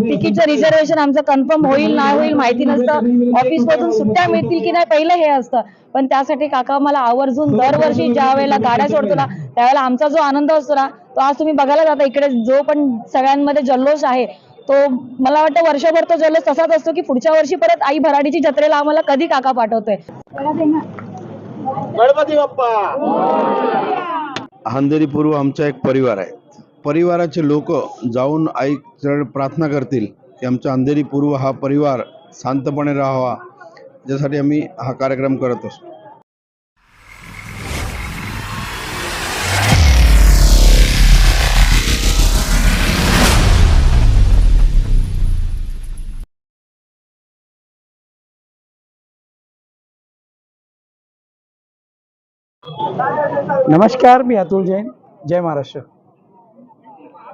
तिकीटचं reservation आमचं confirm होईल नाही होईल माहिती नसतं. ऑफिस मधून सुट्ट्या मिळतील की नाही पहिलं हे असतं. पण त्यासाठी काका मला आवर्जून दरवर्षी ज्या वेळेला गाड्या सोडतो ना त्यावेळेला आमचा जो आनंद असतो ना तो आज तुम्ही बघायला जाता. इकडे जो पण सगळ्यांमध्ये जल्लोष आहे तो मला वाटतं वर्षभर तो जल्लोष तसाच असतो की पुढच्या वर्षी परत आई भराडीची जत्रेला आम्हाला कधी काका पाठवतोय? गणपती बाप्पा! अंधेरी पूर्व आमचा एक परिवार आहे. परिवाराचे लोक जाऊन आई चरण प्रार्थना करतील की आमचा अंधेरी पूर्व हा परिवार शांतपणे राहावा यासाठी आम्ही हा कार्यक्रम करत असतो. नमस्कार मी अतुल जैन जय महाराष्ट्र.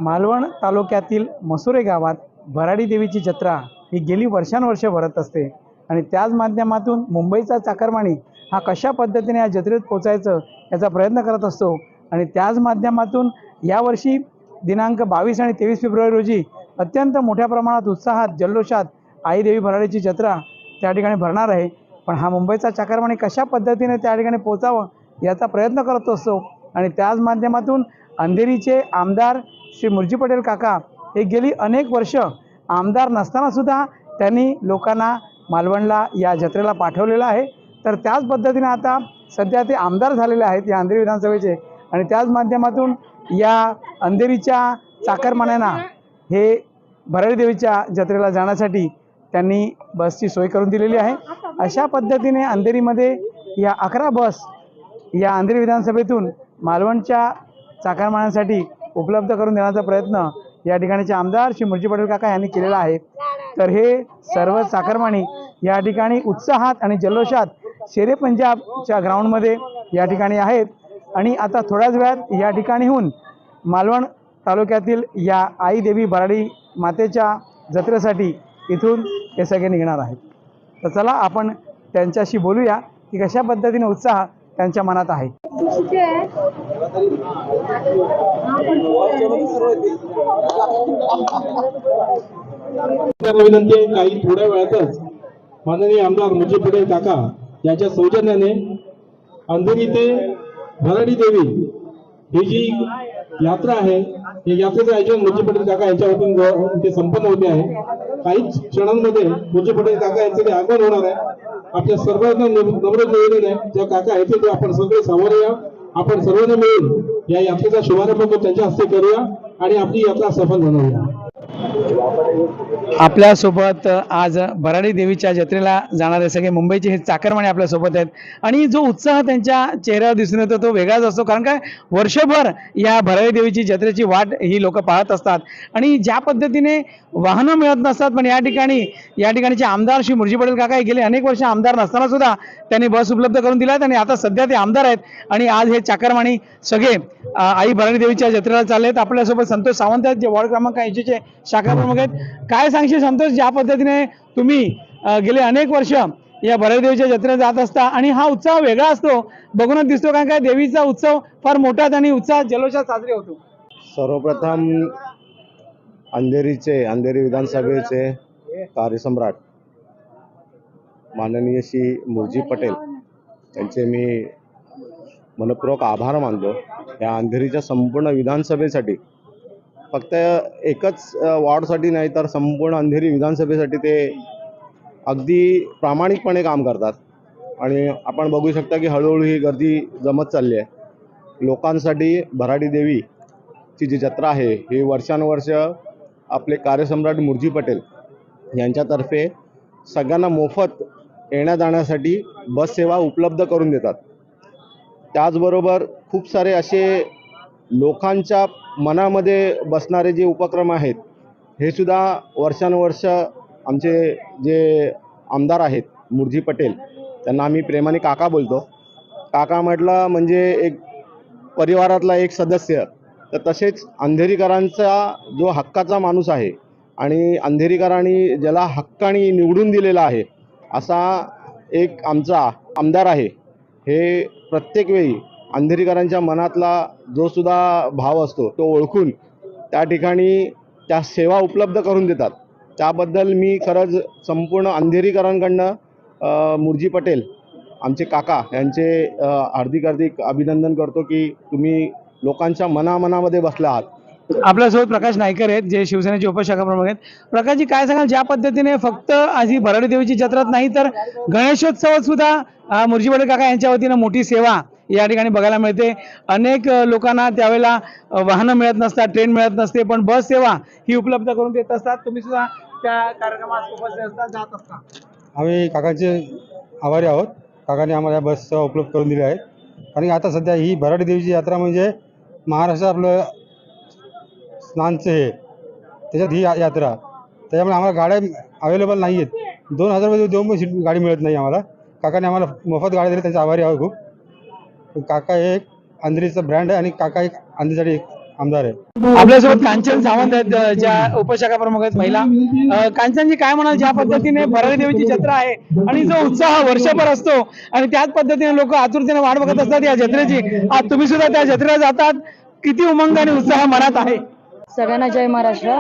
मालवण तालुक्यातील मसुरे गावात भराडी देवीची जत्रा ही गेली वर्षानुवर्ष भरत असते. आणि त्याच माध्यमातून मुंबईचा चाकरमाणी हा कशा पद्धतीने या जत्रेत पोचायचं याचा प्रयत्न करत असतो. आणि त्याच माध्यमातून यावर्षी दिनांक बावीस आणि तेवीस फेब्रुवारी रोजी अत्यंत मोठ्या प्रमाणात उत्साहात जल्लोषात आई देवी भराडीची जत्रा त्या ठिकाणी भरणार आहे. पण हा मुंबईचा चाकरमाणी कशा पद्धतीने त्या ठिकाणी पोचावं याचा प्रयत्न करत असतो. आणि त्याच माध्यमातून अंधेरीचे आमदार श्री मुरजी पटेल काका हे गेली अनेक वर्ष आमदार नसतानासुद्धा त्यांनी लोकांना मालवणला या जत्रेला पाठवलेलं आहे. तर त्याच पद्धतीने आता सध्या ते आमदार झालेले आहेत या अंधेरी विधानसभेचे. आणि त्याच माध्यमातून या अंधेरीच्या चाकरमान्यांना हे भराडी देवीच्या जत्रेला जाण्यासाठी त्यांनी बसची सोय करून दिलेली आहे. अशा पद्धतीने अंधेरीमध्ये या अकरा बस या अंधेरी विधानसभेतून मालवणच्या चाकरमान्यांसाठी उपलब्ध करून देण्याचा प्रयत्न या ठिकाणीचे आमदार श्री मुरजी पटेल काका यांनी केलेला आहे. तर हे सर्व चाकरमानी या ठिकाणी उत्साहात आणि जल्लोषात शेरे पंजाबच्या ग्राउंडमध्ये या ठिकाणी आहेत. आणि आता थोड्याच वेळात या ठिकाणीहून मालवण तालुक्यातील या आई देवी बराडी मातेच्या जत्रेसाठी इथून हे सगळे निघणार आहेत. तर चला आपण त्यांच्याशी बोलूया की कशा पद्धतीने उत्साह त्यांच्या मनात आहे. विनंती आहे काही थोड्या वेळातच माननीय आमदार मुजी पटेल काका यांच्या सौजन्याने अंधेरी ते भराडी देवी ही जी यात्रा आहे या यात्रेचं आयोजन मुजी पटेल काका यांच्या वतीने ते संपन्न होते आहे. काहीच क्षणांमध्ये मुजी पटेल काका यांचं ते आगमन होणार आहे आपल्या सर्वांना नम्र निवेदन आहे. ज्या काका येतील ते आपण सगळे सामोरे या. आपण सर्वांना मिळून या यात्रेचा शुभारंभ त्यांच्या हस्ते करूया आणि आपली यात्रा सफल बनवूया. आपल्यासोबत आज भराडी देवीच्या जत्रेला जाणारे सगळे मुंबईचे हे चाकरमाने आपल्यासोबत आहेत. आणि जो उत्साह त्यांच्या चेहऱ्यावर दिसून येतो तो वेगळाच असतो. कारण काय? वर्षभर या भराडी देवीची जत्रेची वाट ही लोक पाहत असतात. आणि ज्या पद्धतीने वाहनं मिळत नसतात पण या ठिकाणी या ठिकाणीचे आमदार श्री मुरजी पटेल काका गेले. अनेक वर्ष आमदार नसताना सुद्धा त्यांनी बस उपलब्ध करून दिल्यात आणि आता सध्या ते आमदार आहेत. आणि आज हे चाकरमाणी सगळे आई भराडी देवीच्या जत्रेला चालले आहेत. आपल्यासोबत संतोष सावंत आहेत जे वॉर्ड क्रमांक ऐंशीचे शाखा प्रमुख आहेत काय सांगशील संतोष ज्या पद्धतीने तुम्ही गेले अनेक वर्ष या भरदेवीच्या देवीच्या जात असता आणि हा उत्साह वेगळा असतो. बघूनच दिसतो कारण काय देवीचा उत्सव फार मोठ्यात आणि उत्साह जल्लोषात साजरे होतो. सर्वप्रथम अंधेरीचे अंधेरी विधानसभेचे कार्यसम्राट माननीय श्री मुरजी पटेल त्यांचे मी मनपूर्वक आभार मानतो. या अंधेरीच्या संपूर्ण विधानसभेसाठी फक्त एकच वॉर्डसाठी नाही तर संपूर्ण अंधेरी विधानसभेसाठी ते अगदी प्रामाणिकपणे काम करतात. आणि आपण बघू शकता की हळूहळू ही गर्दी जमत चालली आहे. लोकांसाठी भराडी देवीची जी जत्रा आहे ही वर्षानुवर्ष आपले कार्यसम्राट मुरजी पटेल यांच्यातर्फे सगळ्यांना मोफत येण्या जाण्यासाठी बस सेवा उपलब्ध करून देतात. त्याचबरोबर खूप सारे असे लोकांच्या मनामध्ये बसणारे जे उपक्रम आहेत हे सुद्धा वर्षानुवर्ष आमचे जे आमदार आहेत मुरजी पटेल त्यांना आम्ही प्रेमाने काका बोलतो. काका म्हटलं म्हणजे एक परिवारातला एक सदस्य तर तसेच अंधेरीकरांचा जो हक्काचा माणूस आहे आणि अंधेरीकरांनी ज्याला हक्काने निवडून दिलेला आहे असा एक आमचा आमदार आहे. हे प्रत्येक वेळी अंधेरीकरांच्या मनातला जो सुद्धा भाव असतो तो ओळखून त्या ठिकाणी त्या सेवा उपलब्ध करून देतात. त्याबद्दल मी खरंच संपूर्ण अंधेरीकरांकडनं मुरजी पटेल आमचे काका यांचे हार्दिक हार्दिक अभिनंदन करतो की तुम्ही लोकांच्या मनामनामध्ये बसला आहात. आपल्यासोबत प्रकाश नायकर आहेत जे शिवसेनेचे उपशाखा प्रमुख आहेत. प्रकाशजी काय सांगाल? ज्या पद्धतीने फक्त अशी भराडी देवीची जत्रात नाही तर गणेशोत्सवात सुद्धा मुरजी पटेल काका यांच्या वतीनं मोठी सेवा या ठिकाणी बघायला मिळते. अनेक लोकांना त्यावेळेला वाहनं मिळत नसतात ट्रेन मिळत नसते पण बस सेवा ही उपलब्ध करून देत असतात. तुम्ही सुद्धा त्या कार्यक्रमात उपस्थित असता जात असता. आम्ही काकांचे आभारी आहोत. काकांनी आम्हाला या बस सेवा उपलब्ध करून दिली आहे कारण की आता सध्या ही भराडी देवीची यात्रा म्हणजे महाराष्ट्रात आपलं स्नानचं हे त्याच्यात ही यात्रा. त्याच्यामुळे आम्हाला गाड्या अवेलेबल नाही आहेत दोन हजार रुपये देऊन पण सीट गाडी मिळत नाही आम्हाला. काकाने आम्हाला मोफत गाडी दिली त्यांचे आभारी आहोत खूप. काका एक अंधेरीचा ब्रँड आहे आणि काका एक अंधेरीसाठी एक आमदार आहे. आपल्यासोबत कांचन सावंत आहेत ज्या उपशाखा प्रमुख आहेत महिला. कांचनजी काय म्हणाल ज्या पद्धतीने भराडी देवीची जत्रा आहे आणि जो उत्साह वर्षभर असतो आणि त्याच पद्धतीने लोक आतुरतेने वाट बघत असतात या जत्रेची आज तुम्ही सुद्धा त्या जत्रेला जातात. किती उमंग आणि उत्साह मनात आहे. सगळ्यांना जय महाराष्ट्र.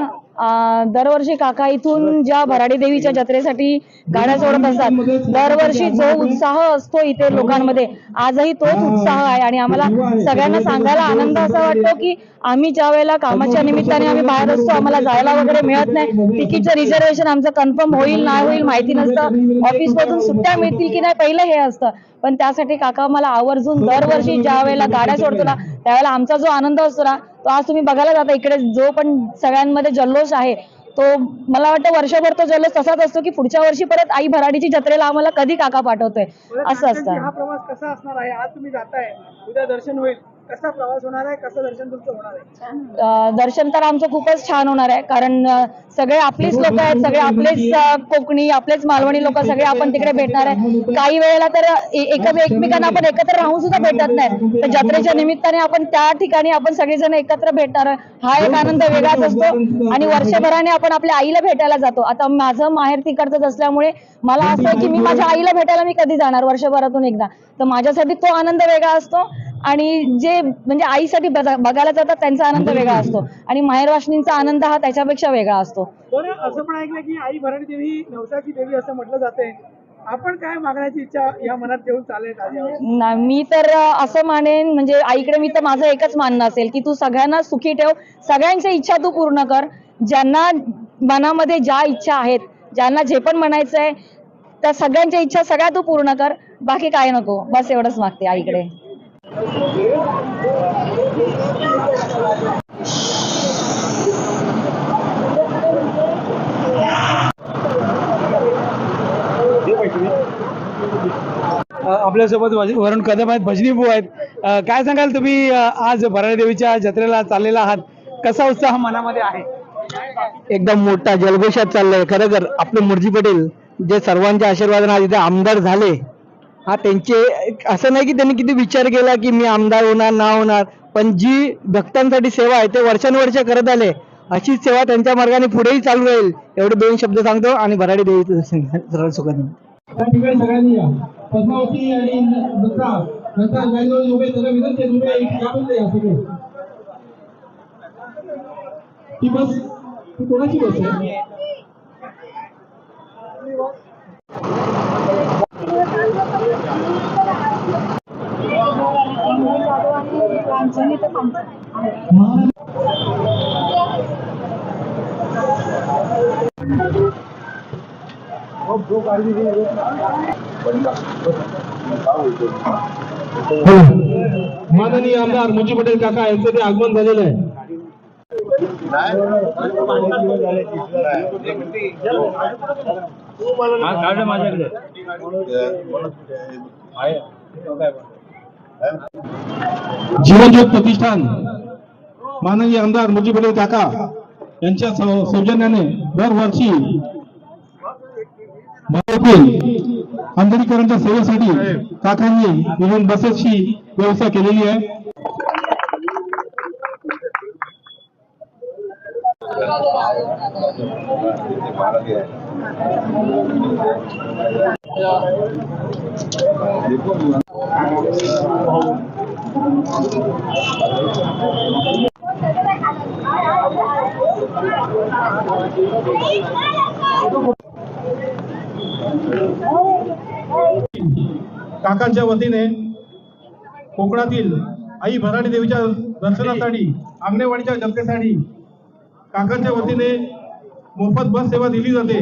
दरवर्षी काका इथून ज्या भराडी देवीच्या जत्रेसाठी गाड्या सोडत असतात दरवर्षी जो उत्साह असतो इथे लोकांमध्ये आजही तोच उत्साह आहे. आणि आम्हाला सगळ्यांना सांगायला आनंद असा वाटतो की आम्ही ज्या वेळेला कामाच्या निमित्ताने आम्ही बाहेर असतो आम्हाला जायला वगैरे मिळत नाही. तिकीटचं रिझर्वेशन आमचं कन्फर्म होईल नाही होईल माहिती नसतं. ऑफिस मधून सुट्ट्या मिळतील की नाही पहिलं हे असतं. पण त्यासाठी काका मला आवर्जून दरवर्षी ज्या वेळेला गाड्या सोडतो ना त्यावेळेला आमचा जो आनंद असतो ना तो आज तुम्ही बघायला जाता इकडे जो पण सगळ्यांमध्ये जल्लोष आहे तो मला वाटतं वर्षभर तो जल्लोष तसाच असतो की पुढच्या वर्षी परत आई भराडीची जत्रेला आम्हाला कधी काका पाठवतोय? असं असतं. प्रवास कसा असणार आहे? आज तुम्ही जाताय उद्या दर्शन होईल. कसा प्रवास होणार आहे? कसं दर्शन तुमचं होणार आहे? दर्शन तर आमचं खूपच छान होणार आहे कारण सगळे आपलीच लोक आहेत सगळे आपलेच कोकणी आपलेच मालवणी लोक सगळे आपण तिकडे भेटणार आहे. काही वेळेला तर एकमेकांना आपण एकत्र राहून सुद्धा भेटत नाही. तर जत्रेच्या निमित्ताने आपण त्या ठिकाणी आपण सगळेजण एकत्र भेटणार आहे. हा एक आनंद वेगळाच असतो. आणि वर्षभराने आपण आपल्या आईला भेटायला जातो. आता माझं माहेर तिकडचंच असल्यामुळे मला असं आहे की मी माझ्या आईला भेटायला मी कधी जाणार वर्षभरातून एकदा? तर माझ्यासाठी तो आनंद वेगळा असतो. आणि जे म्हणजे आईसाठी बघा- बघायला जातात त्यांचा आनंद वेगळा असतो. आणि माहेर वाशिनींचा आनंद हा त्याच्यापेक्षा वेगळा असतो. बरं असं पण ऐकलं की आई भराडी देवी नवसाची देवी असं म्हटलं जाते. आपण काय मागण्याची इच्छा या मनात घेऊन चालेल? ना- मी तर असं मानेन म्हणजे आईकडे मी तर माझं एकच मानणं असेल की तू सगळ्यांना सुखी ठेव सगळ्यांच्या इच्छा तू पूर्ण कर. ज्यांना मनामध्ये ज्या इच्छा आहेत ज्यांना जे पण म्हणायचं आहे त्या सगळ्यांच्या इच्छा सगळ्या तू पूर्ण कर. बाकी काय नको बस एवढंच मागते आईकडे. आपल्यासोबत वज- वरुण कदम आहेत भजनी भाऊ आहेत. काय सांगाल तुम्ही आज भराडी देवीच्या जत्रेला चाललेला आहात. कसा उत्साह मनामध्ये आहे? एकदम मोठा जलघोषात चाललाय. खरं तर आपले मुरजी पटेल जे सर्वांच्या आशीर्वादाने आज इथे आमदार झाले हा त्यांचे असं नाही की त्यांनी किती विचार केला की मी आमदार होणार ना होणार पण जी भक्तांसाठी सेवा आहे ते वर्षानुवर्ष करत आले. अशीच सेवा त्यांच्या मार्गाने पुढेही चालू राहील एवढे दोन शब्द सांगतो आणि भराडी देवीचं दर्शन सरळ सुखात ठिकाणी सगळ्यांनी या. पद्मावती आणि उभे विनंती या सगळे. ती बस कोणाची बस आहे? हो, माननीय आमदार मुजी पटेल काका यांचं ते आगमन झालेलं आहे. जीवनज्योत प्रतिष्ठान माननीय आमदार मुजी पटेल काका यांच्या सौजन्याने दरवर्षी भारतातील आंधळीकरांच्या सेवेसाठी काकांनी विविध बसेसची व्यवस्था केलेली आहे. काकांच्या वतीने कोकणातील आई भराडी देवीच्या दर्शनासाठी आंगणेवाडीच्या जनतेसाठी काकांच्या वतीने मोफत बस सेवा दिली जाते.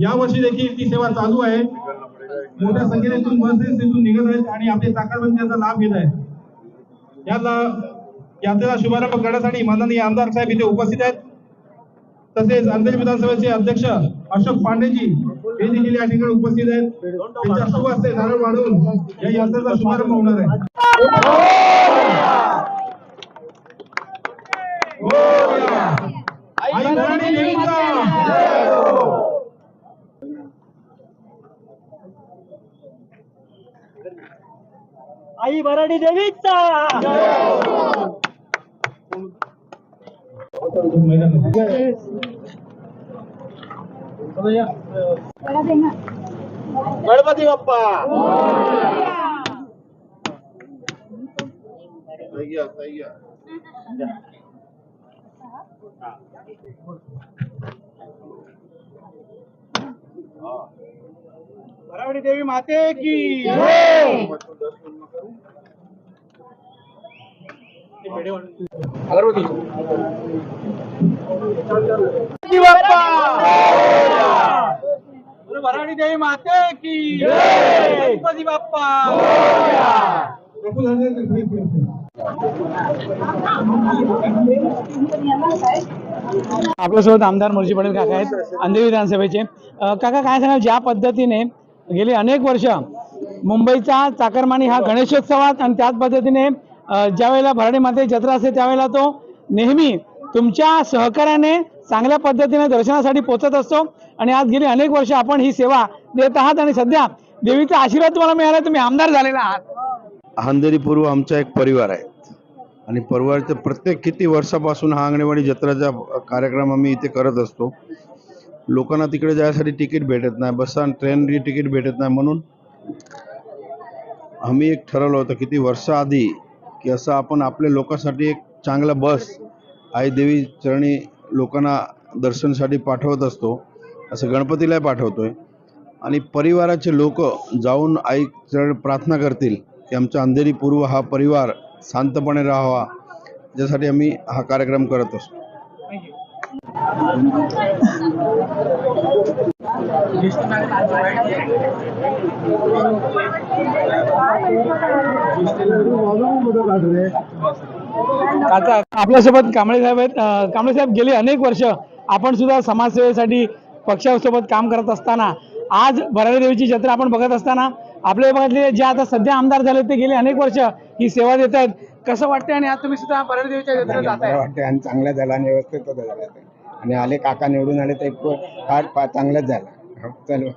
यावर्षी देखील ती सेवा चालू आहे. मोठ्या संख्येने इथून बसेस इथून निघत आहेत आणि आपले चाकरबंद त्याचा लाभ घेत आहेत. याला यात्रेचा शुभारंभ करण्यासाठी माननीय आमदार साहेब इथे उपस्थित आहेत. तसेच अंधेरी विधानसभेचे अध्यक्ष अशोक पांडेजी हे देखील या ठिकाणी उपस्थित आहेत. त्यांच्या शुभ हस्ते नारळ वाढवून या यात्रेचा शुभारंभ होणार आहे. आई भराडी देवीचा आई भराडी देवीचा गणपती बाप्पा भरावडी देवी माते की भरावडी देवी माते की गणपती बाप्पा! आपल्यासोबत आमदार मुर्शी पटेल काका आहेत अंधेरी विधानसभेचे. काका काय सांगाल ज्या पद्धतीने गेली अनेक वर्ष मुंबईचा चाकरमानी हा गणेशोत्सवात आणि त्याच पद्धतीने ज्यावेळेला भराडी माते जत्रा असते त्यावेळेला तो नेहमी तुमच्या सहकार्याने चांगल्या पद्धतीने दर्शनासाठी पोहोचत असतो आणि आज गेली अनेक वर्ष आपण ही सेवा देत आहात आणि सध्या देवीचा आशीर्वाद तुम्हाला मिळाला तुम्ही आमदार झालेला आहात. अंधेरी पूर्व आमचा एक परिवार आहे. आणि परिवाराचं प्रत्येक किती वर्षापासून हा अंगणवाडी जत्राचा कार्यक्रम आम्ही इथे करत असतो. लोकांना तिकडे जायसाठी तिकीट भेटत नाही बसचा ट्रेन तिकीट भेटत नाही म्हणून आम्ही एक ठरवलं होतं किती वर्षाआधी की असं आपण आपल्या लोकांसाठी एक चांगला बस आई देवी चरणी लोकांना दर्शनासाठी पाठवत असतो असं गणपतीलाही पाठवतो आहे आणि परिवाराचे लोक जाऊन आई चरण प्रार्थना करतील. की आमचा अंधेरी पूर्व हा परिवार शांतपणे राहावा याच्यासाठी आम्ही हा कार्यक्रम करत असतो. आता आपल्यासोबत कांबळे साहेब आहेत. कांबळे साहेब गेली अनेक वर्ष आपण सुद्धा समाजसेवेसाठी पक्षासोबत काम करत असताना आज भरारी देवीची जत्रा आपण बघत असताना आपल्या विभागातले जे आता सध्या आमदार झाले ते गेली अनेक वर्ष ही सेवा देत आहेत कसं वाटतंय आणि आज तुम्ही सुद्धा देवीच्या जत्रेत जात बरं वाटते आणि चांगलं झालं आणि व्यवस्थित झालं. ते. आणि आले काका निवडून आले तर एक फार फार चांगलंच झालं. चल.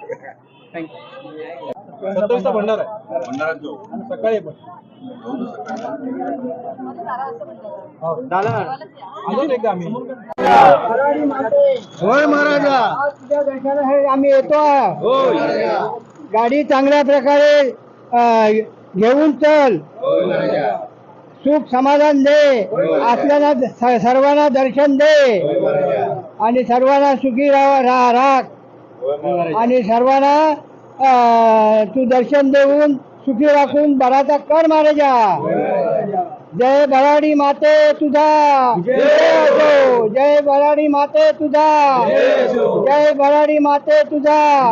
भंडार आहे. सकाळी पण. हो, झालं. अजून एकदा आम्ही. होय महाराजा. तुझ्या दर्शनासाठी आम्ही येतो गाडी चांगल्या प्रकारे घेऊन चल. सुख समाधान दे. आपल्याला सर्वांना दर्शन दे. आणि सर्वांना सुखी राहा राख. आणि सर्वांना तू दर्शन देऊन सुखी राखून बराचा कर महाराजा जय बराडी माते तुझा. जय जय बराडी माते तुझा. जय बराडी माते तुझा.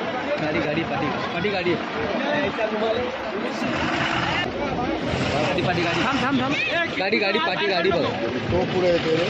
गाडी गाडी पाठी पाठी गाडी. पाठी पाठी गाडी. थांब थांब थांब. गाडी गाडी पाठी गाडी बघ. तो पुढे येतो रे